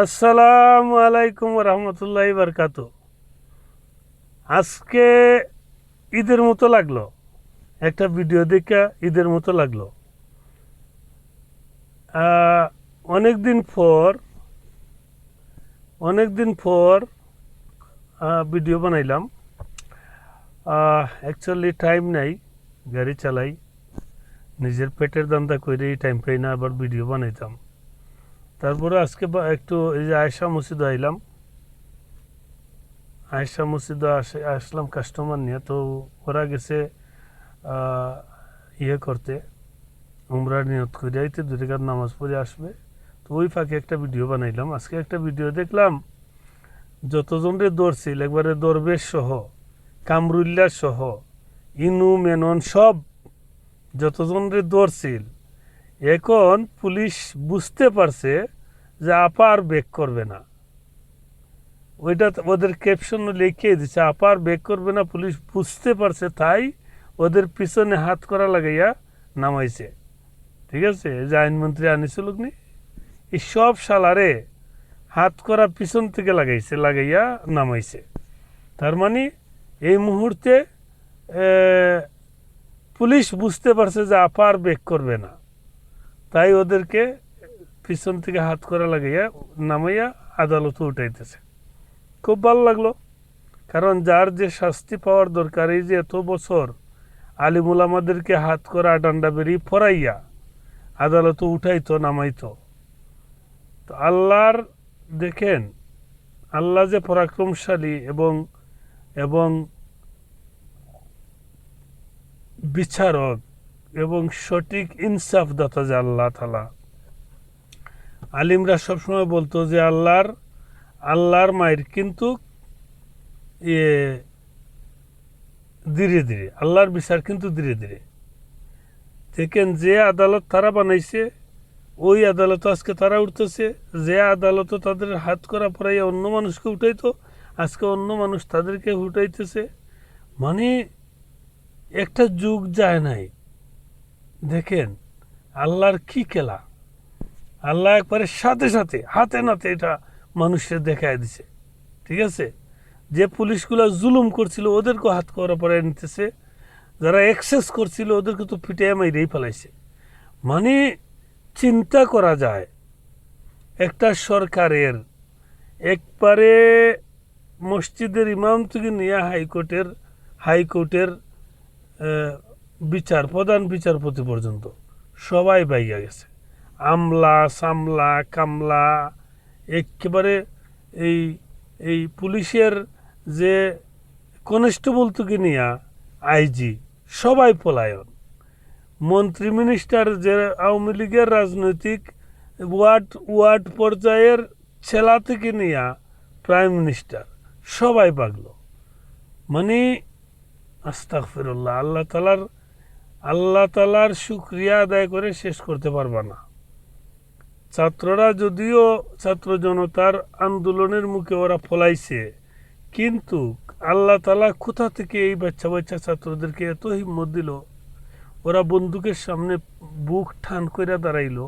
আসসালামু আলাইকুম রহমতুল্লাহ বরকাত আজকে ঈদের মতো লাগল। একটা ভিডিও দেখে ঈদের মতো লাগল। অনেক দিন পর অনেক দিন পর ভিডিও বানাইলাম। অ্যাকচুয়ালি টাইম নাই, গাড়ি চালাই। নিজের পেটের দান্দা করে এই টাইম পাই না আবার ভিডিও বানাইতাম। তারপরে আজকে একটু এই যে আয়সা মসজিদে আইলাম। আয়সা মসজিদে আসে, আসলাম কাস্টমার নিয়ে। তো ওরা গেছে ইয়ে করতে, উমরা নিয়ত করে। আইতে দু রেখাত নামাজ পড়ে আসবে। তো ওই ফাঁকে একটা ভিডিও বানাইলাম। আজকে একটা ভিডিও দেখলাম যতজনরে দৌড়ছিল, একবারে দরবেশ সহ কামরুল্লা সহ, ইনু, মেনন সব যতজনরে দৌড়ছিল এখন পুলিশ বুঝতে পারছে যে আপার বেক করবে না। ওইটা ওদের ক্যাপশন লিখে দিচ্ছে আপার বেক করবে না, পুলিশ বুঝতে পারছে, তাই ওদের পিছনে হাত করা লাগাইয়া নামাইছে। ঠিক আছে? যে আইনমন্ত্রী আনিছিল নি এই সব সালারে হাত করা পিছন থেকে লাগাইছে, লাগাইয়া নামাইছে। তার মানে এই মুহূর্তে পুলিশ বুঝতে পারছে যে আপার বেক করবে না। তাই ওদেরকে পিছন থেকে হাত করা লাগাইয়া নামাইয়া আদালতে উঠাইতেছে। খুব ভালো লাগল, কারণ যার যে শাস্তি পাওয়ার দরকার, এই যে এত বছর আলিমুল আমাদেরকে হাত করা ডান্ডা বেরিয়ে ফরাইয়া আদালতে উঠাইতো, নামাইতো। তো আল্লাহর দেখেন, আল্লাহ যে পরাক্রমশালী এবং এবং বিচারক এবং সঠিক ইনসাফ দাতা যে আল্লাহ তালা আলিমরা সবসময় বলতো যে আল্লাহর আল্লাহর মায়ের কিন্তু ইয়ে ধীরে ধীরে, আল্লাহর বিচার কিন্তু ধীরে ধীরে। দেখেন যে আদালত তারা বানাইছে, ওই আদালত আজকে তারা উঠতেছে। যে আদালত তাদের হাত করা পড়াইয়া অন্য মানুষকে উঠাইতো, আজকে অন্য মানুষ তাদেরকে উঠাইতেছে। মানে একটা যুগ যায় নাই। দেখেন, আল্লাহর কি খেলা? আল্লাহ একবারে সাথে সাথে, হাতে নাতে এটা মানুষের দেখায় দিছে। ঠিক আছে? যে পুলিশগুলো জুলুম করছিল, ওদেরকে হাত করা পরে নিতেছে। যারা এক্সেস করছিল, ওদেরকে তো পিটে মাইরেই ফেলাইছে। মানে চিন্তা করা যায়, একটা সরকারের একবারে মসজিদের ইমাম থেকে নিয়ে হাইকোর্টের হাইকোর্টের বিচার, প্রধান বিচারপতি পর্যন্ত সবাই পাইয়া গেছে। আমলা, সামলা, কামলা, একেবারে এই এই পুলিশের যে কনস্টেবল থেকে নিয়া আইজি, সবাই পলায়ন। মন্ত্রী মিনিস্টার যে আওয়ামী লীগের রাজনৈতিক ওয়ার্ড ওয়ার্ড পর্যায়ের ছেলা থেকে নিয়া প্রাইম মিনিস্টার, সবাই পাগল। মানে আস্তাগফিরুল্লাহ, আল্লাহ তালার আল্লাহ তালার শুক্রিয়া আদায় করে শেষ করতে পারবা না। ছাত্ররা যদিও ছাত্র জনতার আন্দোলনের মুখে ওরা ফলাইছে, কিন্তু আল্লাহ তালা কোথা থেকে এই বাচ্চা বাচ্চা ছাত্রদেরকে এত হিম্মত দিল? ওরা বন্দুকের সামনে বুক ঠান করে দাঁড়াইল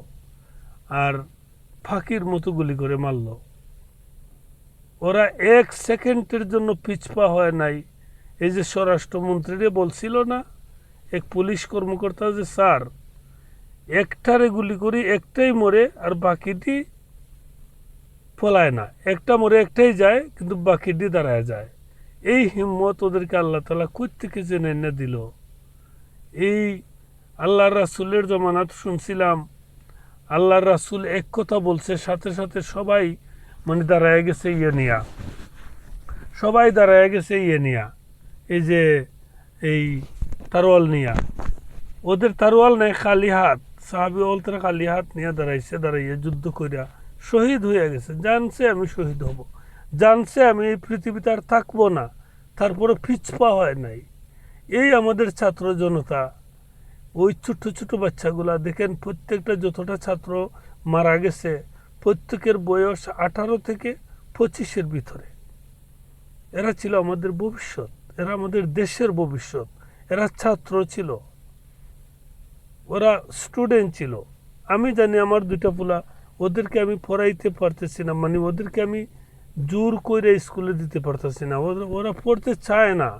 আর ফাঁকির মতো গুলি করে মারল। ওরা এক সেকেন্ডের জন্য পিছপা হয় নাই, এই যে স্বরাষ্ট্রমন্ত্রীরে বলছিল না এক পুলিশ কর্মকর্তা যে, স্যার, একটারে গুলি করি, একটাই মরে আর বাকিটি ফলায় না। একটা মরে, একটাই যায়, কিন্তু বাকিটি দাঁড়ায় যায়। এই হিম্মত ওদেরকে আল্লাহ তালা থেকে জেনে এনে দিল? এই আল্লাহর রাসুলের জমানাত শুনছিলাম, আল্লাহর রাসুল এক কথা বলছে, সাথে সাথে সবাই মানে দাঁড়ায় গেছে ইয়ে নিয়া। সবাই দাঁড়ায় গেছে ইয়ে নিয়া। এই যে, এই তারোয়াল নিয়া। ওদের তারোয়াল নেই, খালি হাত। সাহাবি অলতরা খালি হাত নিয়ে দাঁড়াইছে, দাঁড়াইয়ে যুদ্ধ করিয়া শহীদ হয়ে গেছে। জানছে আমি শহীদ হব। জানছে আমি এই পৃথিবীতে আর থাকব না। তারপরে পিছপা হয় নাই। এই আমাদের ছাত্র জনতা, ওই ছোট ছোট বাচ্চাগুলা, দেখেন প্রত্যেকটা যতটা ছাত্র মারা গেছে, প্রত্যেকের বয়স আঠারো থেকে পঁচিশের ভিতরে। এরা ছিল আমাদের ভবিষ্যৎ, এরা আমাদের দেশের ভবিষ্যৎ। এরা ছাত্র ছিল। ওরা স্টুডেন্ট ছিল। আমি জানি আমার দুইটা পোলা, ওদেরকে আমি পড়াইতে পারতেছি না। মানে ওদেরকে আমি জোর করে স্কুলে দিতে পারতেছি না। ওরা পড়তে চায় না।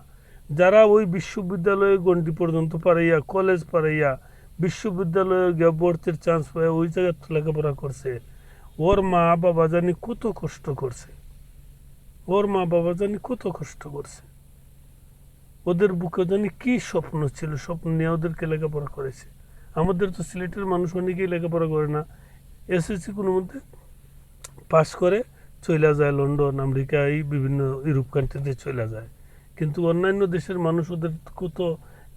যারা ওই বিশ্ববিদ্যালয়ে গণ্ডি পর্যন্ত পারাইয়া কলেজ পারাইয়া বিশ্ববিদ্যালয়ে গিয়ে ভর্তির চান্স পায়, ওই জায়গায় লেখাপড়া করছে। ওর মা বাবা জানি কত কষ্ট করছে। ওর মা বাবা জানি কত কষ্ট করছে। ওদের বুকে জানি কি স্বপ্ন ছিল, স্বপ্ন নিয়ে ওদেরকে লেখাপড়া করেছে। আমাদের তো সিলেটের মানুষ অনেকেই লেখাপড়া করে না। এসএসসি কোনো মধ্যে পাস করে চলে যায় লন্ডন, আমেরিকা, এই বিভিন্ন ইউরোপ কান্ট্রিতে চলে যায়। কিন্তু অন্যান্য দেশের মানুষ ওদের কত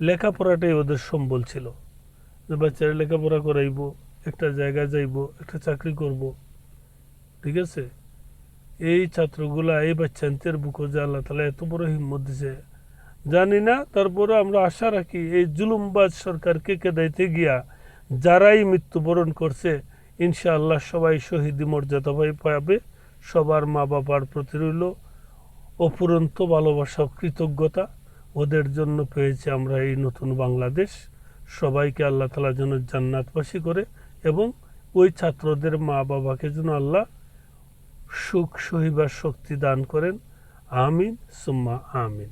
লেখাপড়াটাই ওদের সম্বল ছিল। যে বাচ্চারা লেখাপড়া করাইবো, একটা জায়গায় যাইবো, একটা চাকরি করব। ঠিক আছে? এই ছাত্রগুলা, এই বাচ্চান্তের বুকো যে আল্লাহ তালা এত বড় হিম্মত দিছে জানি না তারপরে আমরা আশা রাখি এই জুলুমবাজ সরকারকে কেদাইতে গিয়া যারাই মৃত্যুবরণ করছে, ইনশাআল্লাহ সবাই শহীদ মর্যাদা পাবে। সবার মা বাবার প্রতি রইল অপুরন্ত ভালোবাসা, কৃতজ্ঞতা। ওদের জন্য পেয়েছি আমরা এই নতুন বাংলাদেশ। সবাইকে আল্লাহ তালা যেন জান্নাতবাসী করে এবং ওই ছাত্রদের মা বাবাকে যেন আল্লাহ সুখ, সহিবার শক্তি দান করেন। আমিন, সুম্মা আমিন।